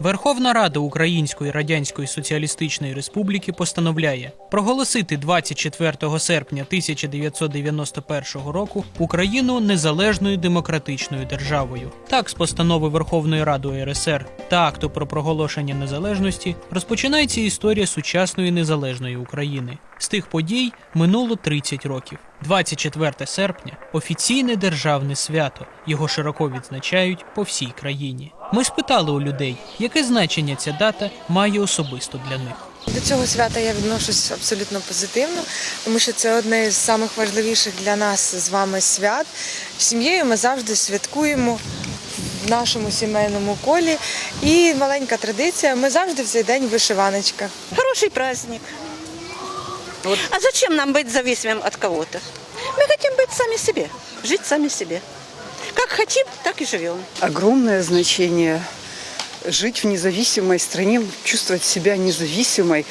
Верховна Рада Української Радянської Соціалістичної Республіки постановляє проголосити 24 серпня 1991 року Україну незалежною демократичною державою. Так, з постанови Верховної Ради УРСР та акту про проголошення незалежності розпочинається історія сучасної незалежної України. З тих подій минуло 30 років. 24 серпня офіційне державне свято. Його широко відзначають по всій країні. Ми спитали у людей, яке значення ця дата має особисто для них. До цього свята я відношусь абсолютно позитивно, тому що це одне з самих важливіших для нас з вами свят. Сім'єю ми завжди святкуємо в нашому сімейному колі. І маленька традиція. Ми завжди в цей день в вишиваночках. Хороший праздник. А зачем нам быть зависимым от кого-то? Мы хотим быть сами себе, жить сами себе. Как хотим, так и живем. огромное значение жить в независимой стране, чувствовать себя независимой.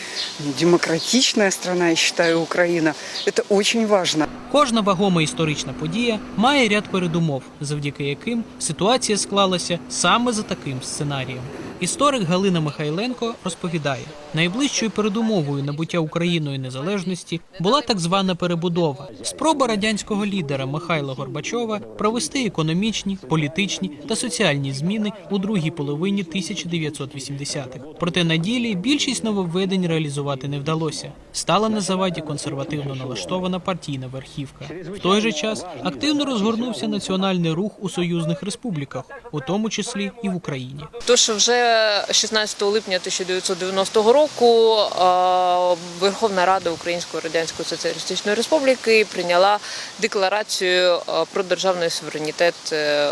Демократичная страна, я считаю, Украина. Это очень важно. Кожна вагома історична подія має ряд передумов, завдяки яким ситуація склалася саме за таким сценарієм. Історик Галина Михайленко розповідає, найближчою передумовою набуття Україною незалежності була так звана перебудова, спроба радянського лідера Михайла Горбачова провести економічні, політичні та соціальні зміни у другій половині 1980-х. Проте на ділі більшість нововведень реалізувати не вдалося. Стала на заваді консервативно налаштована партійна верхівка. В той же час активно розгорнувся національний рух у союзних республіках, у тому числі і в Україні. То, що вже 16 липня 1990 року е, Верховна Рада Української Радянської Соціалістичної Республіки прийняла декларацію е, про державний суверенітет е,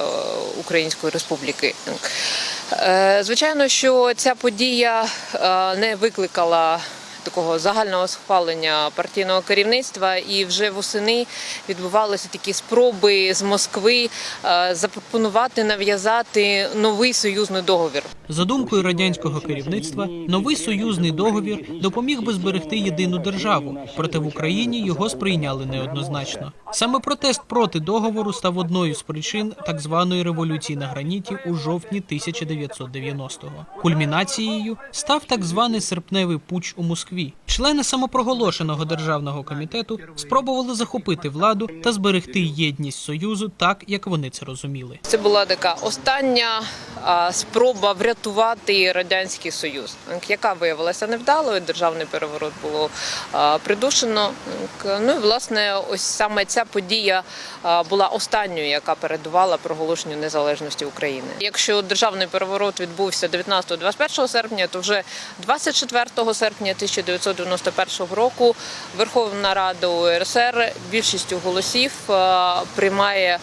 Української Республіки. Звичайно, що ця подія не викликала такого загального схвалення партійного керівництва, і вже восени відбувалися такі спроби з Москви е, запропонувати нав'язати новий союзний договір. За думкою радянського керівництва, новий союзний договір допоміг би зберегти єдину державу, проте в Україні його сприйняли неоднозначно. Саме протест проти договору став одною з причин так званої революції на граніті у жовтні 1990-го. Кульмінацією став так званий серпневий путч у Москві. Члени самопроголошеного державного комітету спробували захопити владу та зберегти єдність союзу так, як вони це розуміли. Це була така остання спроба врятувати радянський союз, яка виявилася невдалою. Державний переворот було придушено. Ну і власне, ось саме ця подія була останньою, яка передувала проголошенню незалежності України. Якщо державний переворот відбувся 19-21 серпня, то вже 24 серпня 1991 року Верховна Рада УРСР більшістю голосів приймає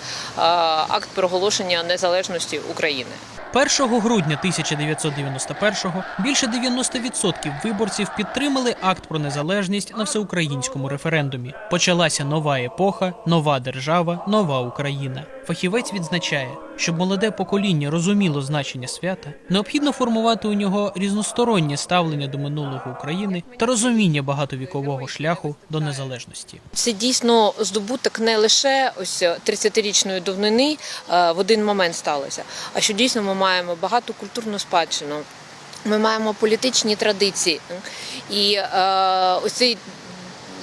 акт проголошення незалежності України. 1 грудня 1991-го більше 90% виборців підтримали акт про незалежність на всеукраїнському референдумі. Почалася нова епоха, нова держава, нова Україна. Фахівець відзначає, щоб молоде покоління розуміло значення свята, необхідно формувати у нього різностороннє ставлення до минулого України та розуміння багатовікового шляху до незалежності. Це дійсно здобуток не лише ось 30-річної давнини е, в один момент сталося, а що дійсно ми маємо багату культурну спадщину. Ми маємо політичні традиції, і е, ось цей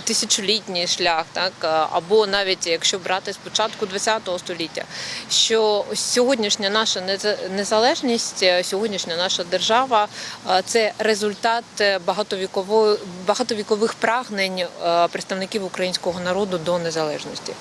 тисячолітній шлях, так е, або навіть якщо брати з початку ХХ століття, що сьогоднішня наша незалежність, е, сьогоднішня наша держава е, це результат багатовікової багатовікових прагнень представників українського народу до незалежності.